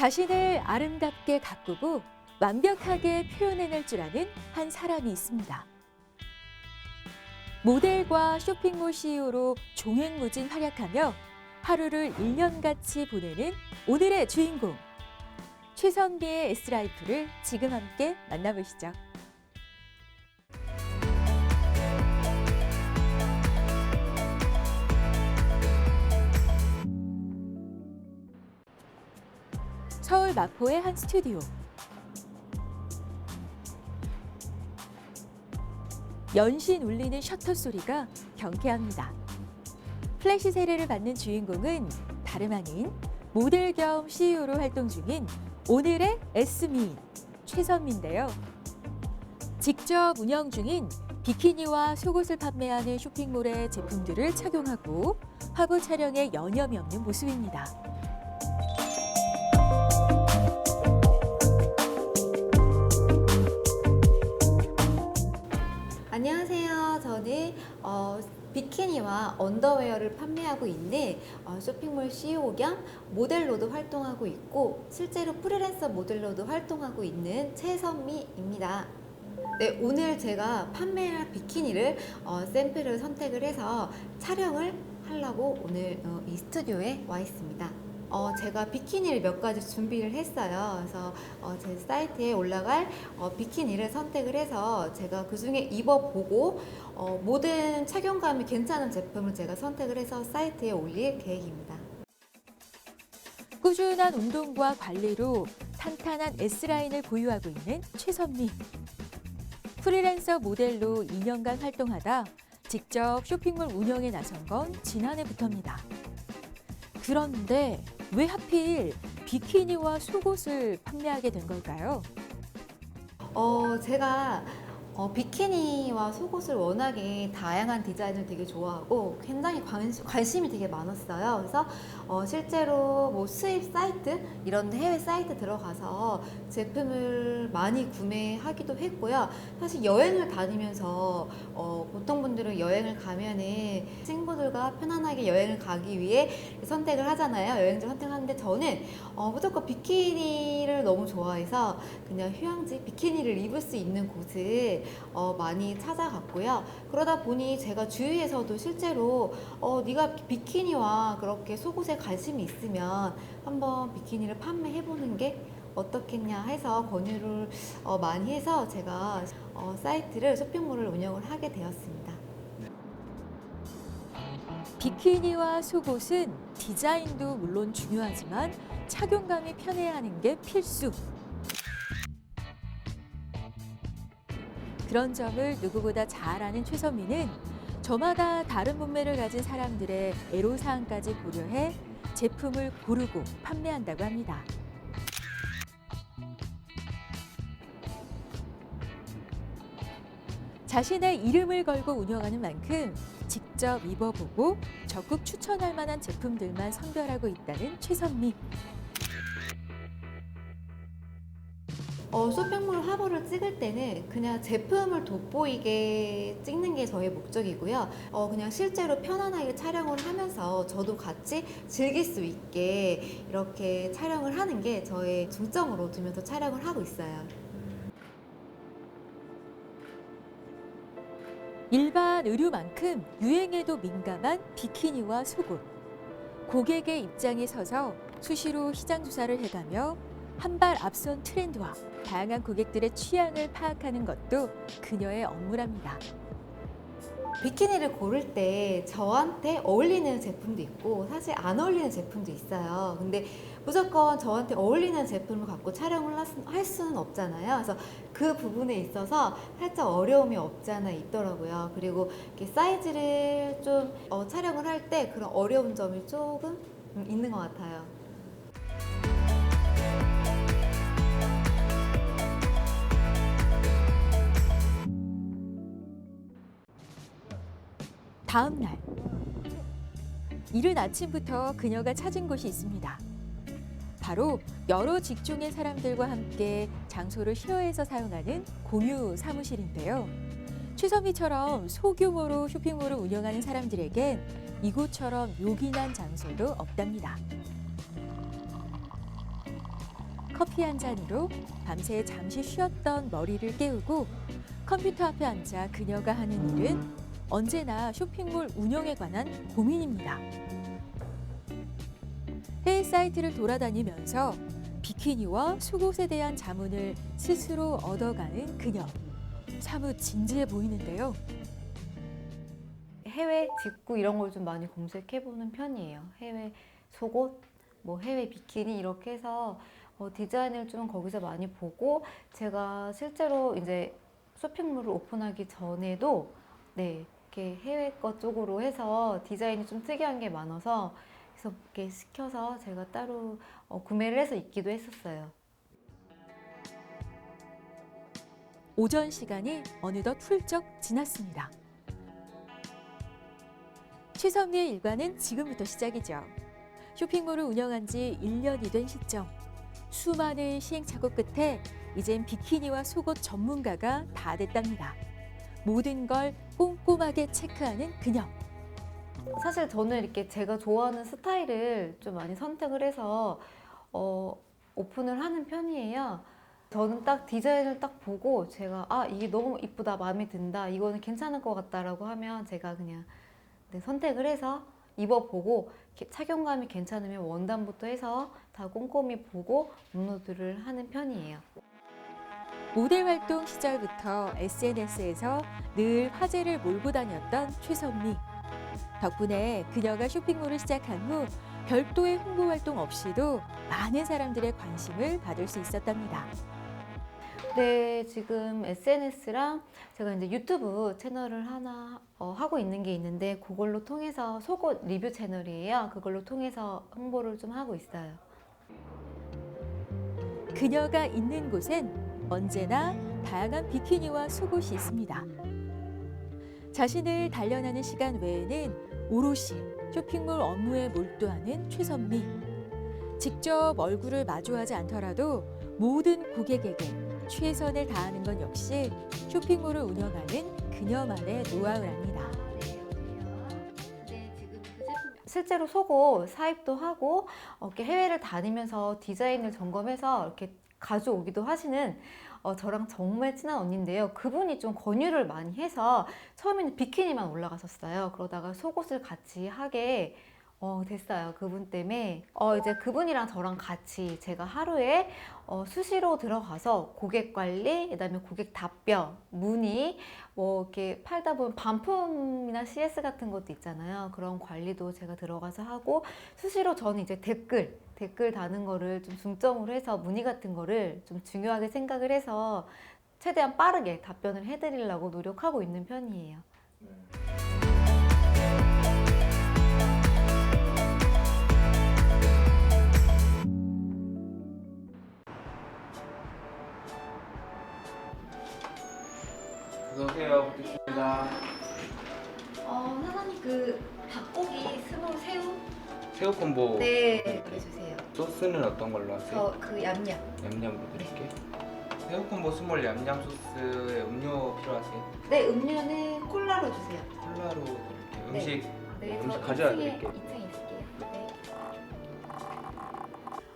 자신을 아름답게 가꾸고 완벽하게 표현해낼 줄 아는 한 사람이 있습니다. 모델과 쇼핑몰 CEO로 종횡무진 활약하며 하루를 1년같이 보내는 오늘의 주인공. 최선비의 S라이프를 지금 함께 만나보시죠. 서울 마포의 한 스튜디오. 연신 울리는 셔터 소리가 경쾌합니다. 플래시 세례를 받는 주인공은 다름 아닌 모델 겸 CEO로 활동 중인 오늘의 에스미인 최선미인데요. 직접 운영 중인 비키니와 속옷을 판매하는 쇼핑몰의 제품들을 착용하고 화보 촬영에 여념이 없는 모습입니다. 안녕하세요. 저는 어, 비키니와 언더웨어를 판매하고 있는 어, 쇼핑몰 CEO 겸 모델로도 활동하고 있고 실제로 프리랜서 모델로도 활동하고 있는 최선미입니다. 네, 오늘 제가 판매할 비키니를 어, 샘플을 선택을 해서 촬영을 하려고 오늘 어, 이 스튜디오에 와 있습니다. 어, 제가 비키니를 몇 가지 준비를 했어요. 그래서 어, 제 사이트에 올라갈 어, 비키니를 선택을 해서 제가 그 중에 입어보고 어, 모든 착용감이 괜찮은 제품을 제가 선택을 해서 사이트에 올릴 계획입니다. 꾸준한 운동과 관리로 탄탄한 S라인을 보유하고 있는 최선미. 프리랜서 모델로 2년간 활동하다 직접 쇼핑몰 운영에 나선 건 지난해부터입니다. 그런데 왜 하필 비키니와 속옷을 판매하게 된 걸까요? 어, 제가 어, 비키니와 속옷을 워낙에 다양한 디자인을 되게 좋아하고 굉장히 관심, 관심 이 되게 많았어요. 그래서 어, 실제로 뭐 수입 사이트 이런 해외 사이트 들어가서 제품을 많이 구매하기도 했고요. 사실 여행을 다니면서 어, 보통 분들은 여행을 가면은 친구들과 편안하게 여행을 가기 위해 선택을 하잖아요. 여행지 선택하는데 저는 어, 무조건 비키니를 너무 좋아해서 그냥 휴양지 비키니를 입을 수 있는 곳을 어, 많이 찾아갔고요. 그러다 보니 제가 주위에서도 실제로 어, 네가 비키니와 그렇게 속옷에 관심이 있으면 한번 비키니를 판매해보는 게 어떻겠냐 해서 권유를 어, 많이 해서 제가 어, 사이트를 쇼핑몰을 운영을 하게 되었습니다. 비키니와 속옷은 디자인도 물론 중요하지만 착용감이 편해야 하는 게 필수. 그런 점을 누구보다 잘 아는 최선미는 저마다 다른 몸매를 가진 사람들의 애로사항까지 고려해 제품을 고르고 판매한다고 합니다. 자신의 이름을 걸고 운영하는 만큼 직접 입어보고 적극 추천할 만한 제품들만 선별하고 있다는 최선미. 어, 쇼핑몰 화보를 찍을 때는 그냥 제품을 돋보이게 찍는 게 저의 목적이고요. 어, 그냥 실제로 편안하게 촬영을 하면서 저도 같이 즐길 수 있게 이렇게 촬영을 하는 게 저의 중점으로 두면서 촬영을 하고 있어요. 일반 의류만큼 유행에도 민감한 비키니와 속옷. 고객의 입장에 서서 수시로 시장 조사를 해가며 한 발 앞선 트렌드와 다양한 고객들의 취향을 파악하는 것도 그녀의 업무랍니다. 비키니를 고를 때 저한테 어울리는 제품도 있고 사실 안 어울리는 제품도 있어요. 근데 무조건 저한테 어울리는 제품을 갖고 촬영을 할 수는 없잖아요. 그래서 그 부분에 있어서 살짝 어려움이 없지 않아 있더라고요. 그리고 사이즈를 좀 어, 촬영을 할 때 그런 어려운 점이 조금 음, 있는 것 같아요. 다음 날 이른 아침부터 그녀가 찾은 곳이 있습니다. 바로 여러 직종의 사람들과 함께 장소를 쉐어해서 사용하는 공유 사무실인데요. 최선미처럼 소규모로 쇼핑몰을 운영하는 사람들에겐 이곳처럼 요긴한 장소도 없답니다. 커피 한 잔으로 밤새 잠시 쉬었던 머리를 깨우고 컴퓨터 앞에 앉아 그녀가 하는 일은 언제나 쇼핑몰 운영에 관한 고민입니다. 해외 사이트를 돌아다니면서 비키니와 속옷에 대한 자문을 스스로 얻어가는 그녀. 사뭇 진지해 보이는데요. 해외 직구 이런 걸 좀 많이 검색해 보는 편이에요. 해외 속옷, 뭐 해외 비키니 이렇게 해서 어, 디자인을 좀 거기서 많이 보고 제가 실제로 이제 쇼핑몰을 오픈하기 전에도 네 이렇게 해외 것 쪽으로 해서 디자인이 좀 특이한 게 많아서 그래서 이렇게 시켜서 제가 따로 어, 구매를 해서 입기도 했었어요. 오전 시간이 어느덧 훌쩍 지났습니다. 최선미의 일과는 지금부터 시작이죠. 쇼핑몰을 운영한 지 1년이 된 시점. 수많은 시행착오 끝에 이젠 비키니와 속옷 전문가가 다 됐답니다. 모든 걸 꼼꼼하게 체크하는 그녀. 사실 저는 이렇게 제가 좋아하는 스타일을 좀 많이 선택을 해서 어, 오픈을 하는 편이에요. 저는 딱 디자인을 딱 보고 제가 아 이게 너무 이쁘다 마음에 든다 이거는 괜찮을 것 같다라고 하면 제가 그냥 네, 선택을 해서 입어보고 착용감이 괜찮으면 원단부터 해서 다 꼼꼼히 보고 업로드를 하는 편이에요. 모델 활동 시절부터 SNS에서 늘 화제를 몰고 다녔던 최선미. 덕분에 그녀가 쇼핑몰을 시작한 후 별도의 홍보 활동 없이도 많은 사람들의 관심을 받을 수 있었답니다. 네, 지금 SNS랑 제가 이제 유튜브 채널을 하나 어, 하고 있는 게 있는데 그걸로 통해서 속옷 리뷰 채널이에요. 그걸로 통해서 홍보를 좀 하고 있어요. 그녀가 있는 곳엔 언제나 다양한 비키니와 속옷이 있습니다. 자신을 단련하는 시간 외에는 오롯이 쇼핑몰 업무에 몰두하는 최선미. 직접 얼굴을 마주하지 않더라도 모든 고객에게 최선을 다하는 건 역시 쇼핑몰을 운영하는 그녀만의 노하우랍니다. 실제로 속옷 사입도 하고 어, 이렇게 해외를 다니면서 디자인을 점검해서 이렇게 가져오기도 하시는 어, 저랑 정말 친한 언니인데요. 그분이 좀 권유를 많이 해서 처음에는 비키니만 올라갔었어요. 그러다가 속옷을 같이 하게 어, 됐어요. 그분 때문에. 어, 이제 그분이랑 저랑 같이 제가 하루에 어, 수시로 들어가서 고객 관리, 그 다음에 고객 답변, 문의, 뭐 이렇게 팔다 보면 반품이나 CS 같은 것도 있잖아요. 그런 관리도 제가 들어가서 하고 수시로 저는 이제 댓글, 댓글 다는 거를 좀 중점으로 해서 문의 같은 거를 좀 중요하게 생각을 해서 최대한 빠르게 답변을 해드리려고 노력하고 있는 편이에요. 어 서오세요. 부탁드립니다. 어, 사장님 그 닭고기 스몰 새우? 새우 콤보 네, 해주세요. 소스는 어떤 걸로 하세요? 저 그 얌얌. 얌얌으로 드릴게요. 새우 콤보 스몰 얌얌 소스에 음료 필요하세요? 네, 음료는 콜라로 주세요. 콜라로 드릴게요. 네. 음식 네, 음식 저 가져다 2층에, 드릴게요. 2층에 있을게요. 네.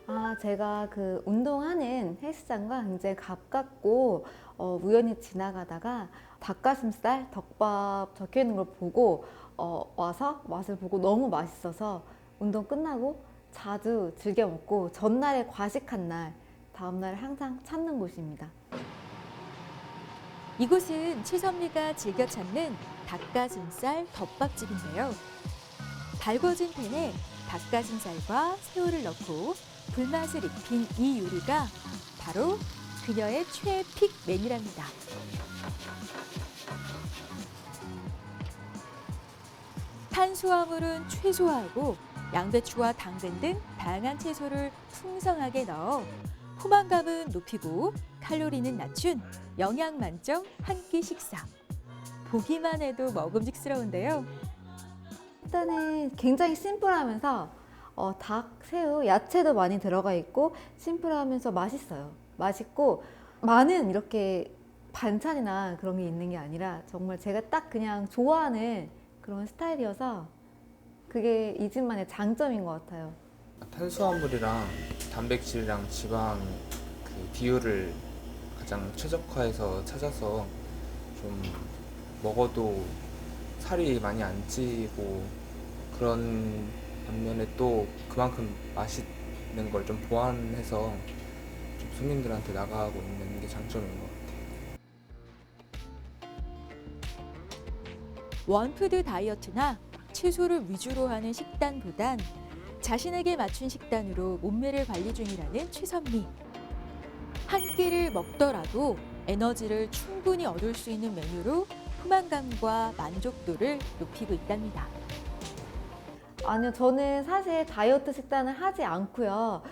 아, 제가 그 운동하는 헬스장과 굉장히 가깝고 어, 우연히 지나가다가 닭가슴살 덮밥 적혀 있는 걸 보고 어, 와서 맛을 보고 너무 맛있어서 운동 끝나고 자주 즐겨 먹고 전날에 과식한 날 다음날 항상 찾는 곳입니다. 이곳은 최선미가 즐겨 찾는 닭가슴살 덮밥집인데요. 달궈진 팬에 닭가슴살과 새우를 넣고 불맛을 입힌 이 요리가 바로 그녀의 최애 픽 메뉴랍니다. 탄수화물은 최소화하고 양배추와 당근 등 다양한 채소를 풍성하게 넣어 포만감은 높이고 칼로리는 낮춘 영양 만점 한 끼 식사. 보기만 해도 먹음직스러운데요. 일단은 굉장히 심플하면서 어, 닭, 새우, 야채도 많이 들어가 있고 심플하면서 맛있어요. 맛있고 많은 이렇게 반찬이나 그런 게 있는 게 아니라 정말 제가 딱 그냥 좋아하는 그런 스타일이어서 그게 이 집만의 장점인 것 같아요. 탄수화물이랑 단백질이랑 지방 그 비율을 가장 최적화해서 찾아서 좀 먹어도 살이 많이 안 찌고 그런 반면에 또 그만큼 맛있는 걸 좀 보완해서 좀 손님들한테 나가고 있는 게 장점인 것 같아요. 원푸드 다이어트나 채소를 위주로 하는 식단보단 자신에게 맞춘 식단으로 몸매를 관리 중이라는 최선미. 한 끼를 먹더라도 에너지를 충분히 얻을 수 있는 메뉴로 포만감과 만족도를 높이고 있답니다. 아니요, 저는 사실 다이어트 식단을 하지 않고요.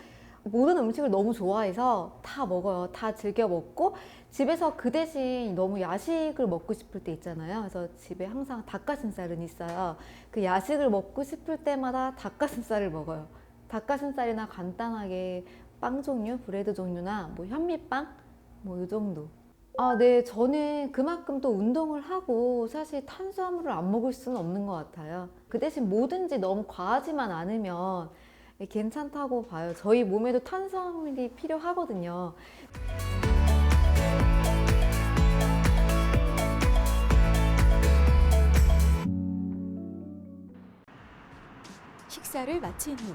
모든 음식을 너무 좋아해서 다 먹어요. 다 즐겨 먹고 집에서 그 대신 너무 야식을 먹고 싶을 때 있잖아요. 그래서 집에 항상 닭가슴살은 있어요. 그 야식을 먹고 싶을 때마다 닭가슴살을 먹어요. 닭가슴살이나 간단하게 빵 종류, 브레드 종류나 뭐 현미빵 뭐 이 정도. 아, 네. 저는 그만큼 또 운동을 하고 사실 탄수화물을 안 먹을 수는 없는 것 같아요. 그 대신 뭐든지 너무 과하지만 않으면 괜찮다고 봐요. 저희 몸에도 탄수화물이 필요하거든요. 식사를 마친 후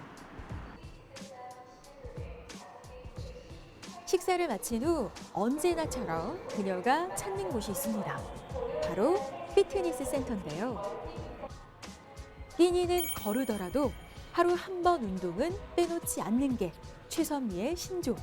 식사를 마친 후 언제나처럼 그녀가 찾는 곳이 있습니다. 바로 피트니스 센터인데요. 끼니는 거르더라도 하루 한 번 운동은 빼놓지 않는 게 최선미의 신조.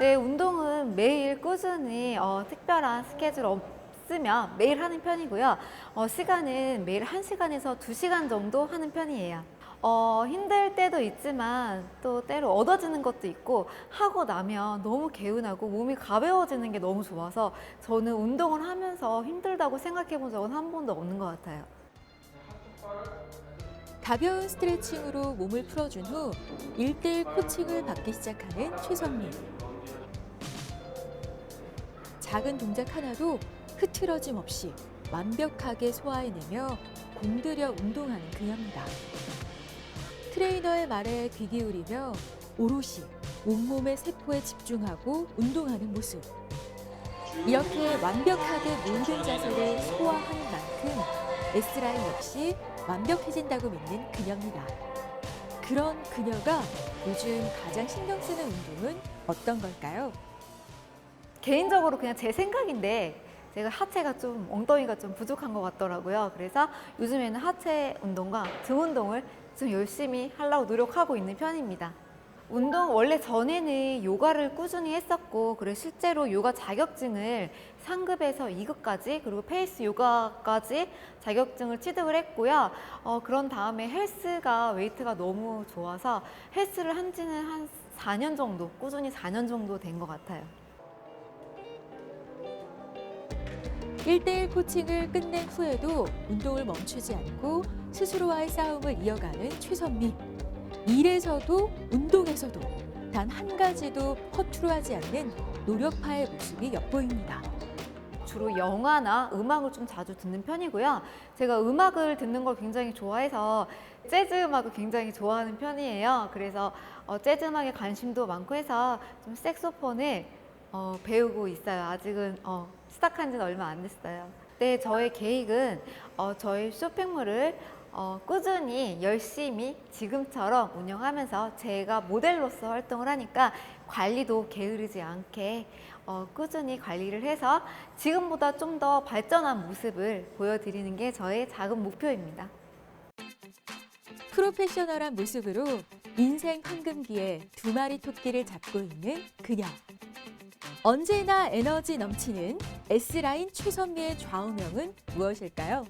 네, 운동은 매일 꾸준히 어, 특별한 스케줄 없으면 매일 하는 편이고요. 어, 시간은 매일 1시간에서 2시간 정도 하는 편이에요. 어, 힘들 때도 있지만 또 때로 얻어지는 것도 있고 하고 나면 너무 개운하고 몸이 가벼워지는 게 너무 좋아서 저는 운동을 하면서 힘들다고 생각해 본 적은 한 번도 없는 것 같아요. 가벼운 스트레칭으로 몸을 풀어준 후 1대1 코칭을 받기 시작하는 최선미. 작은 동작 하나도 흐트러짐 없이 완벽하게 소화해내며 공들여 운동하는 그녀입니다. 트레이너의 말에 귀 기울이며 오롯이 온몸의 세포에 집중하고 운동하는 모습. 이렇게 완벽하게 모든 자세를 소화하는 만큼 S라인 역시 완벽해진다고 믿는 그녀입니다. 그런 그녀가 요즘 가장 신경 쓰는 운동은 어떤 걸까요? 개인적으로 그냥 제 생각인데 제가 하체가 좀 엉덩이가 좀 부족한 것 같더라고요. 그래서 요즘에는 하체 운동과 등 운동을 좀 열심히 하려고 노력하고 있는 편입니다. 운동 원래 전에는 요가를 꾸준히 했었고 그리고 실제로 요가 자격증을 상급에서 2급까지 그리고 페이스 요가까지 자격증을 취득을 했고요. 어, 그런 다음에 헬스가 웨이트가 너무 좋아서 헬스를 한 지는 한 4년 정도 꾸준히 4년 정도 된 것 같아요. 1대1 코칭을 끝낸 후에도 운동을 멈추지 않고 스스로와의 싸움을 이어가는 최선미. 일에서도 운동에서도 단 한 가지도 허투루하지 않는 노력파의 모습이 엿보입니다. 주로 영화나 음악을 좀 자주 듣는 편이고요. 제가 음악을 듣는 걸 굉장히 좋아해서 재즈 음악을 굉장히 좋아하는 편이에요. 그래서 어, 재즈 음악에 관심도 많고 해서 좀 색소폰을 어, 배우고 있어요. 아직은 어, 시작한 지는 얼마 안 됐어요. 네, 저의 계획은 어, 저희 쇼핑몰을 어, 꾸준히 열심히 지금처럼 운영하면서 제가 모델로서 활동을 하니까 관리도 게으르지 않게 어, 꾸준히 관리를 해서 지금보다 좀 더 발전한 모습을 보여드리는 게 저의 작은 목표입니다. 프로페셔널한 모습으로 인생 황금기에 두 마리 토끼를 잡고 있는 그녀. 언제나 에너지 넘치는 S라인 최선미의 좌우명은 무엇일까요?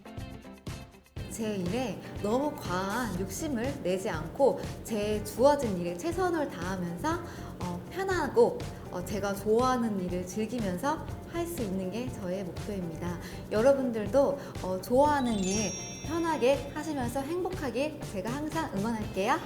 제 일에 너무 과한 욕심을 내지 않고 제 주어진 일에 최선을 다하면서 어, 편하고 어, 제가 좋아하는 일을 즐기면서 할 수 있는 게 저의 목표입니다. 여러분들도 어, 좋아하는 일 편하게 하시면서 행복하게 제가 항상 응원할게요.